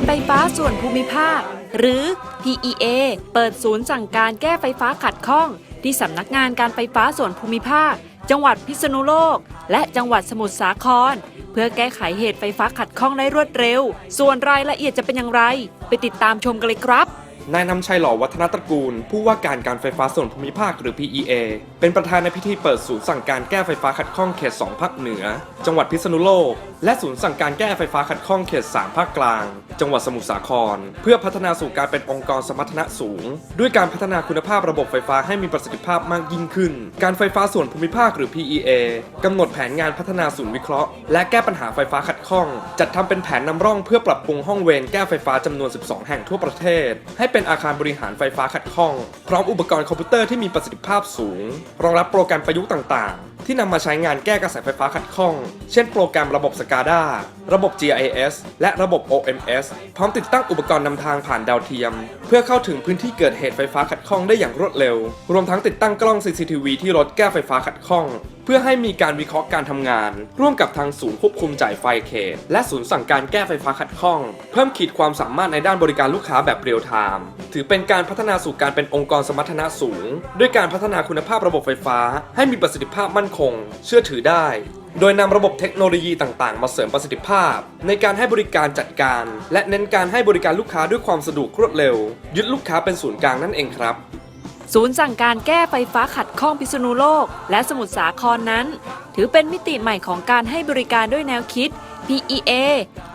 การไฟฟ้าส่วนภูมิภาค หรือ PEA เปิดศูนย์สั่งการแก้ไฟฟ้าขัดข้อง ที่สำนักงานการไฟฟ้าส่วนภูมิภาค จังหวัดพิษณุโลก และจังหวัดสมุทรสาคร เพื่อแก้ไขเหตุไฟฟ้าขัดข้องได้รวดเร็ว ส่วนรายละเอียดจะเป็นอย่างไร ไปติดตามชมกันเลยครับนายนำชัยหล่อวัฒนตระกูล ผู้ว่าการการไฟฟ้าส่วนภูมิภาคหรือ PEA เป็นประธานในพิธีเปิดศูนย์สั่งการแก้ไฟฟ้าขัดข้องเขต 2ภาคเหนือ จังหวัดพิษณุโลก และศูนย์สั่งการแก้ไฟฟ้าขัดข้องเขต 3ภาคกลาง จังหวัดสมุทรสาคร เพื่อพัฒนาสู่การเป็นองค์กรสมรรถนะสูง ด้วยการพัฒนาคุณภาพระบบไฟฟ้าให้มีประสิทธิภาพมากยิ่งขึ้น การไฟฟ้าส่วนภูมิภาคหรือ PEA กำหนดแผนงานพัฒนาศูนย์วิเคราะห์ และแก้ปัญหาไฟฟ้าขัดข้อง จัดทำเป็นแผนนำร่องเพื่อปรับปรุงห้องเวรแก้ไฟฟ้าจำนวน 12 แห่งทั่วประเทศ ให้เป็นอาคารบริหารไฟฟ้าขัดข้อง พร้อมอุปกรณ์คอมพิวเตอร์ที่มีประสิทธิภาพสูงรองรับโปรแกรมประยุกต์ต่าง ที่นำมาใช้งานแก้กระแสไฟฟ้าขัดข้อง เช่นโปรแกรมระบบ SCADA ระบบ GIS และระบบ OMS พร้อมติดตั้งอุปกรณ์นำทางผ่านดาวเทียม เพื่อเข้าถึงพื้นที่เกิดเหตุไฟฟ้าขัดข้องได้อย่างรวดเร็ว รวมทั้งติดตั้งกล้อง CCTV ที่รถแก้ไฟฟ้าขัดข้อง เพื่อให้มีการวิเคราะห์การทำงาน ร่วมกับทางศูนย์ควบคุมจ่ายไฟเขต และศูนย์สั่งการแก้ไฟฟ้าขัดข้อง เพิ่มขีดความสามารถในด้านบริการลูกค้าแบบเรียลไทม์ถือเป็นการพัฒนาสู่การเป็นองค์กรสมรรถนะสูง ด้วยการพัฒนาคุณภาพระบบไฟฟ้า ให้มีประสิทธิภาพมั่นคง เชื่อถือได้ โดยนำระบบเทคโนโลยีต่างๆ มาเสริมประสิทธิภาพ ในการให้บริการจัดการ และเน้นการให้บริการลูกค้าด้วยความสะดวกรวดเร็ว ยึดลูกค้าเป็นศูนย์กลางนั่นเองครับศูนย์สั่งการแก้ไฟฟ้าขัดข้องพิษณุโลก และสมุทรสาครนั้น ถือเป็นมิติใหม่ของการให้บริการด้วยแนวคิด PEA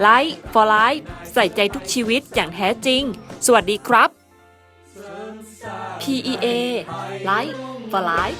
Light for Life ใส่ใจทุกชีวิตอย่างแท้จริง สวัสดีครับ PEA Light for Life